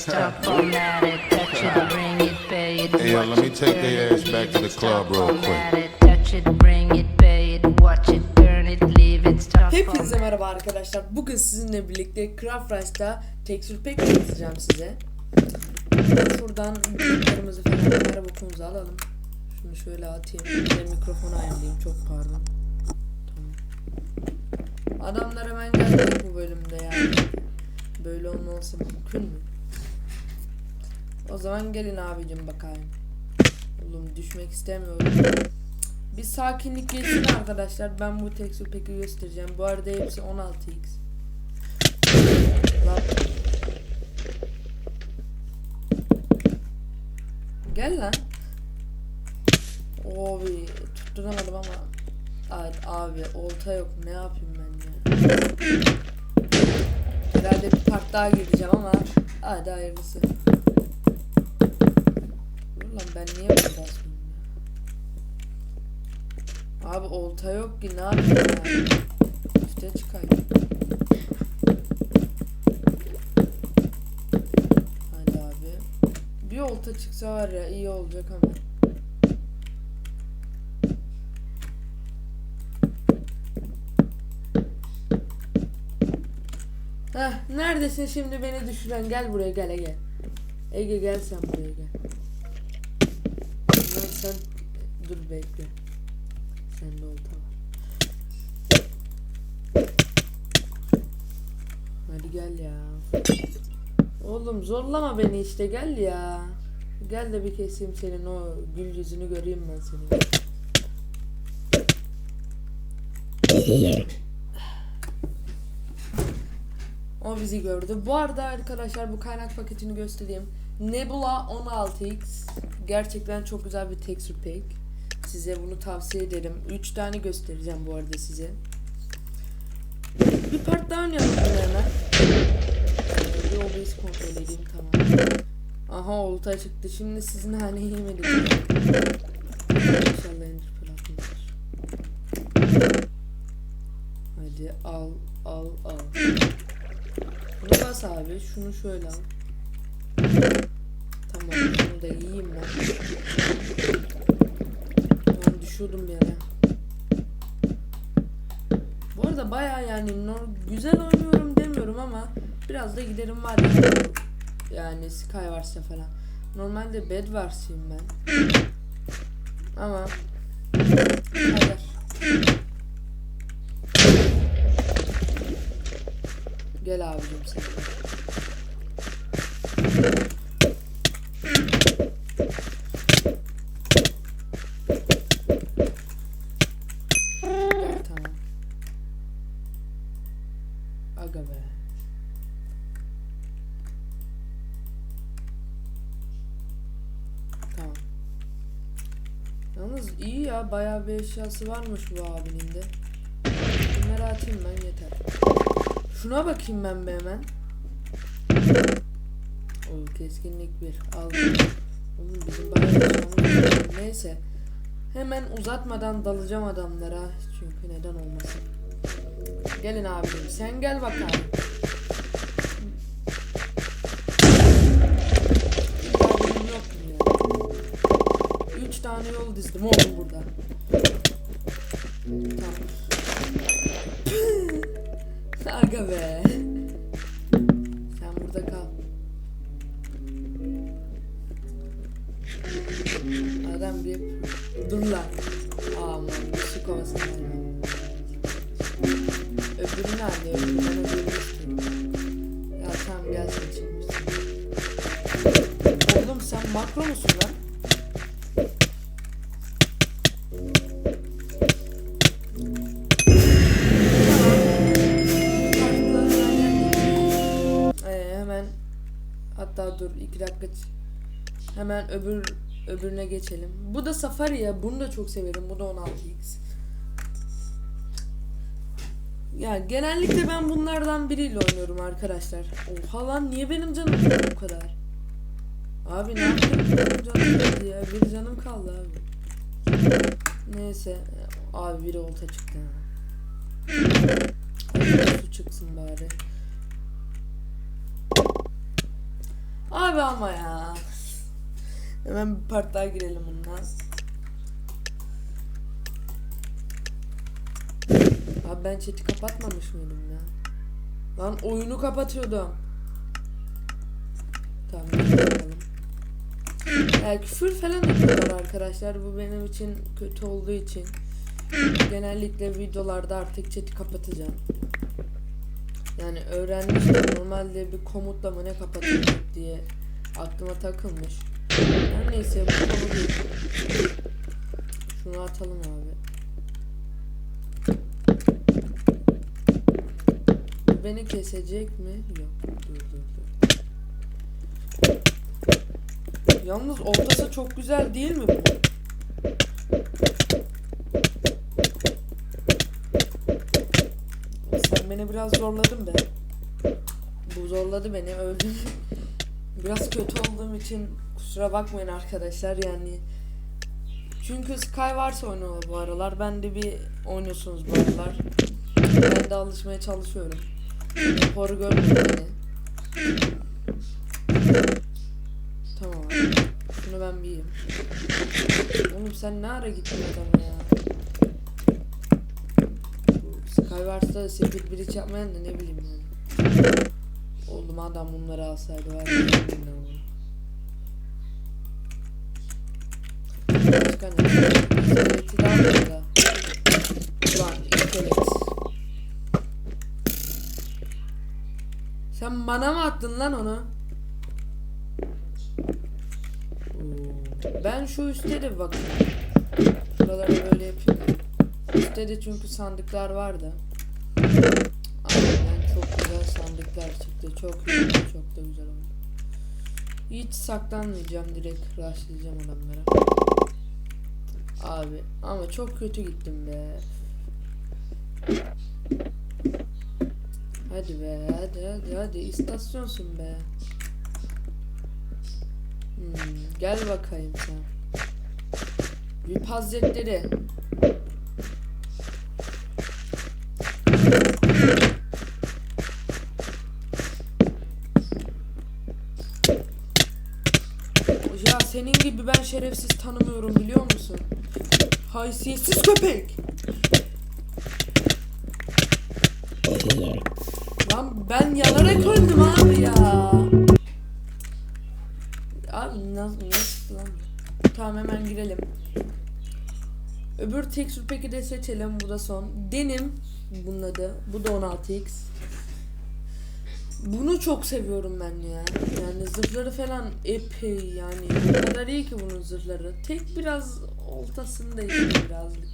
it, stop, format it, touch it, bring it, pay it. Hey, yo, let me take their ass back to the club real quick. touch it, bring it, pay it, watch it, turn it, leave it, stop, Hepinize merhaba arkadaşlar. Bugün sizinle birlikte Craft Rush'ta Texture Pack tanıtacağım size. Şuradan kırmızı falan merhaba bokumuzu alalım. Şunu şöyle atayım. De mikrofonu ayarlayayım. Çok pardon. Tamam. Adamlar hemen gelecek bu bölümde yani. Böyle olması mümkün mü? O zaman gelin abicim bakayım. Oğlum düşmek istemiyorum. Bir sakinlik gelsin arkadaşlar. Ben bu texture pack'i göstereceğim. Bu arada hepsi 16x. Lan. Gel lan. Abi tutturamadım ama. Ay, abi olta yok. Ne yapayım ben ya? Herhalde bir part daha gireceğim ama hadi hayırlısı. Ben niye bunu basmıyorum ya? Abi olta yok ki ne yapayım yani? İşte çıkayım. Hadi abi. Bir olta çıksa var ya iyi olacak ama. Heh, neredesin şimdi beni düşüren? Gel buraya gel Ege. Ege gel sen buraya gel. Sen dur bekle. Sende olta var. Hadi gel ya. Oğlum zorlama beni işte gel ya. Gel de bir keseyim senin o gül yüzünü göreyim ben seni. O bizi gördü. Bu arada arkadaşlar bu kaynak paketini göstereyim. Nebula 16X. Gerçekten çok güzel bir texture pack. Size bunu tavsiye ederim. 3 tane göstereceğim bu arada size. Bir part daha oynayalım hemen. Ee, Bir OBS kontrol edeyim tamam. Aha olta çıktı. Şimdi sizin haneyi yemedik. İnşallah ender Hadi al al al. Bunu bas abi. Şunu şöyle al. Tamam şunu da yiyeyim ben. Ben düşüyordum yere. Bu arada baya yani güzel oynuyorum demiyorum ama biraz da giderim var ya. Yani Skywars'ta falan. Normalde Bedwars'ıyım ben. Ama Kader. Gel abicim sen. Aga be. Tamam. Yalnız iyi ya bayağı bir eşyası varmış bu abinin de. Bunları atayım ben yeter. Şuna bakayım ben bir hemen. O keskinlik bir. Oğlum bizim. Neyse. Hemen uzatmadan dalacağım adamlara. Çünkü neden olmasın. Gelin abim sen gel bakalım. Üç tane yol dizdim oğlum burada. Aga be. Sen burada kal. Adam bir dur lan. Aman su kovasını. Öbürü nerede? Öbürünü istiyorum. Ya tamam gel sen çıkmışsın. Oğlum sen makro musun lan? Dur iki dakika hemen öbür öbürüne geçelim. Bu da Safari ya. Bunu da çok severim. Bu da 16x. Ya genellikle ben bunlardan biriyle oynuyorum arkadaşlar. Oha lan niye benim canım bu kadar? Abi ne? Benim canım gitti ya. Bir canım kaldı abi. Neyse. Abi biri olta çıktı. Su çıksın bari. Abi ama ya. Hemen bir part daha girelim bundan. Abi ben chat'i kapatmamış mıydım ya? Lan oyunu kapatıyordum. Tamam bakalım. Ya küfür falan yapıyorlar arkadaşlar. Bu benim için kötü olduğu için. Genellikle videolarda artık chat'i kapatacağım. Yani öğrenmiştim normalde bir komutla mı ne kapatılacak diye aklıma takılmış. Her neyse bu konu. Şunu atalım abi. Beni kesecek mi? Yok. Dur dur dur. Yalnız oltası çok güzel değil mi bu? Sen beni biraz zorladın be. Bu zorladı beni öldüm. biraz kötü olduğum için kusura bakmayın arkadaşlar yani. Çünkü Sky varsa oynuyorlar bu aralar. Ben de bir oynuyorsunuz bu aralar. Ben de alışmaya çalışıyorum. Raporu görmüyor beni. Tamam. Şunu ben bir yiyeyim. Oğlum sen ne ara gittin adama Skywars'ta Secret Breach yapmayan da ne bileyim yani. Oğlum adam bunları alsaydı var ya. Başka ne? İskeleti daha burada. Ulan iskelet. Sen bana mı attın lan onu? Ben şu üstte de bakayım. Şuraları böyle yapayım. Üstte de çünkü sandıklar vardı. Aynen çok güzel sandıklar çıktı. Çok iyi, çok da güzel oldu. Hiç saklanmayacağım direkt rushlayacağım adamlara. Abi ama çok kötü gittim be. Hadi be hadi hadi hadi istasyonsun be. Hmm, gel bakayım sen. Bir hazretleri. Senin gibi ben şerefsiz tanımıyorum biliyor musun? Haysiyetsiz köpek. Lan ben yanarak öldüm abi ya. Abi nasıl nasıl lan? Tamam hemen girelim. Öbür texture pack'i de seçelim. Bu da son. Denim bunun adı. Bu da 16x. Bunu çok seviyorum ben ya. Yani zırhları falan epey yani. O kadar iyi ki bunun zırhları. Tek biraz oltasında işte birazcık.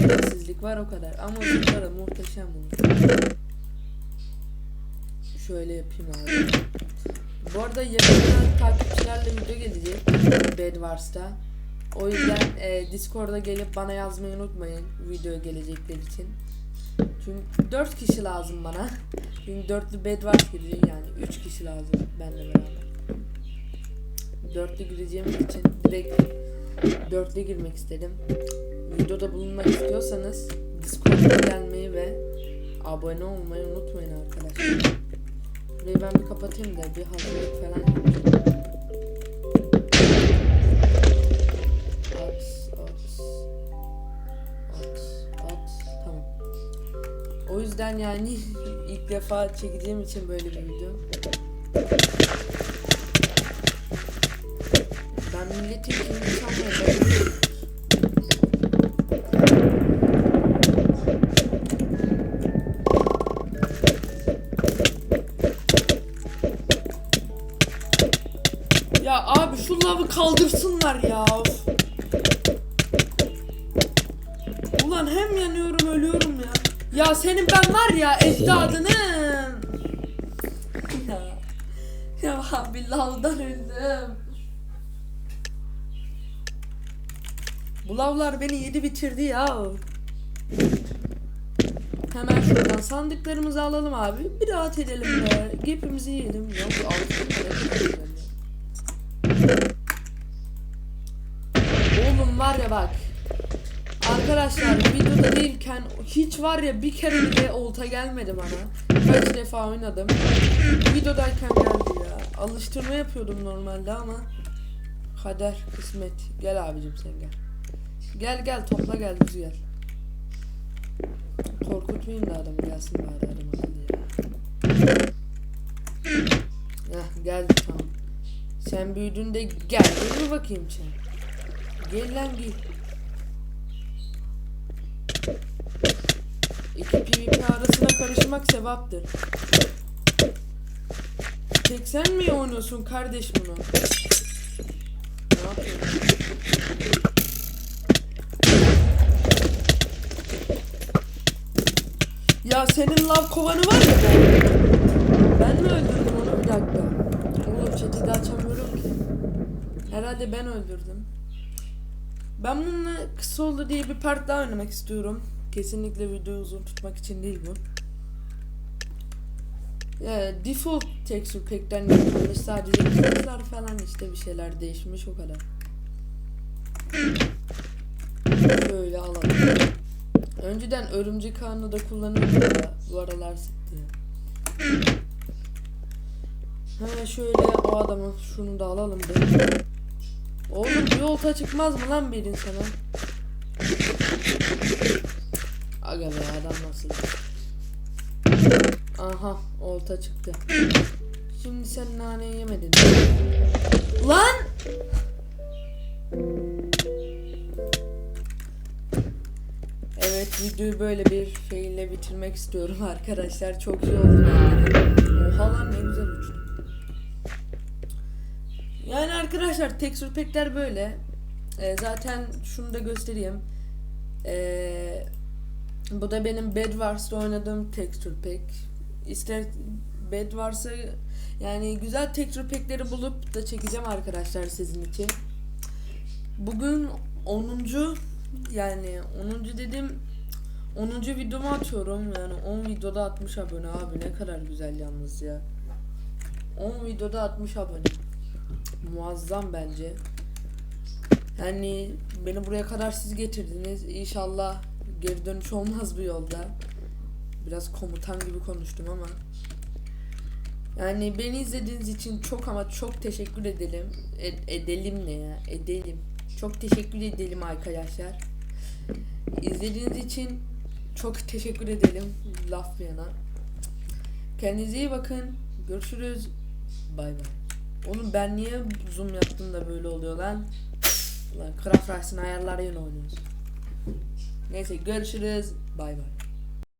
Şerefsizlik var o kadar. Ama zırhları muhteşem bunun. Şöyle yapayım abi. Bu arada yakında takipçilerle video gelecek Bedwars'ta. O yüzden e, Discord'a gelip bana yazmayı unutmayın videoya gelecekler için. Çünkü 4 kişi lazım bana. Çünkü dörtlü Bedwars girecek yani 3 kişi lazım benimle beraber. Dörtlü gireceğimiz için direkt dörtlü girmek istedim. Videoda bulunmak istiyorsanız Discord'a gelmeyi ve abone olmayı unutmayın arkadaşlar. Burayı ben bir kapatayım da bir hazırlık falan yapayım. O yüzden yani ilk defa çekeceğim için böyle bir video. Ben milletin kimliği çalmıyorum. Ya abi şu lavı kaldırsınlar ya. Ulan hem yanıyorum ölüyorum ya. Senin ben var ya ecdadının. ya. Ya abi lavdan öldüm. Bu lavlar beni yedi bitirdi ya. Hemen şuradan sandıklarımızı alalım abi. Bir rahat edelim be. Gepimizi yiyelim. Bu altın Oğlum var ya bak. Arkadaşlar videoda değilken hiç var ya bir kere bile olta gelmedi bana. Kaç defa oynadım. Videodayken geldi ya. alıştırma yapıyordum normalde ama kader kısmet. Gel abicim sen gel. Gel gel topla gel düz gel. Korkutmayayım da adamı gelsin bari adam akıllı ya. Heh geldi tamam. Sen büyüdüğünde gel gel bakayım sen. Gel lan gel. İki PvP arasına karışmak sevaptır. Tek sen mi oynuyorsun kardeş bunu? Ne? Ya senin lav kovanı var ya Ben mi öldürdüm onu bir dakika. Oğlum chat'i de açamıyorum ki. Herhalde ben öldürdüm. Ben bununla kısa oldu diye bir part daha oynamak istiyorum. Kesinlikle videoyu uzun tutmak için değil bu. Ya, default texture pack'ten yapılmış sadece kılıçlar falan işte bir şeyler değişmiş o kadar. Böyle alalım. Önceden örümcek ağını da kullanıyordum da bu aralar sıktı. Ha şöyle o adamı şunu da alalım be. Olta çıkmaz mı lan bir insana? Aga be adam nasıl? Aha olta çıktı. Şimdi sen naneyi yemedin. Lan! Evet videoyu böyle bir şeyle bitirmek istiyorum arkadaşlar. Çok iyi oldu. Oha lan ne güzel uçtu. Yani arkadaşlar texture pack'ler böyle. Ee, zaten şunu da göstereyim. Ee, bu da benim Bed Wars'ta oynadığım texture pack. İster Bed Wars'a yani güzel texture pack'leri bulup da çekeceğim arkadaşlar sizin için. Bugün 10. yani 10. dedim 10. videomu atıyorum yani 10 videoda 60 abone abi ne kadar güzel yalnız ya. 10 videoda 60 abone. Muazzam bence. Yani beni buraya kadar siz getirdiniz. İnşallah geri dönüş olmaz bu yolda. Biraz komutan gibi konuştum ama. Yani beni izlediğiniz için çok ama çok teşekkür edelim. E- edelim ne ya? Edelim. Çok teşekkür edelim arkadaşlar. İzlediğiniz için çok teşekkür edelim. Laf yana. Kendinize iyi bakın. Görüşürüz. Bay bay. Oğlum ben niye zoom yaptım da böyle oluyor lan? Lan Craft Rice'ın ayarları yine oynuyoruz. Neyse görüşürüz. Bay bay.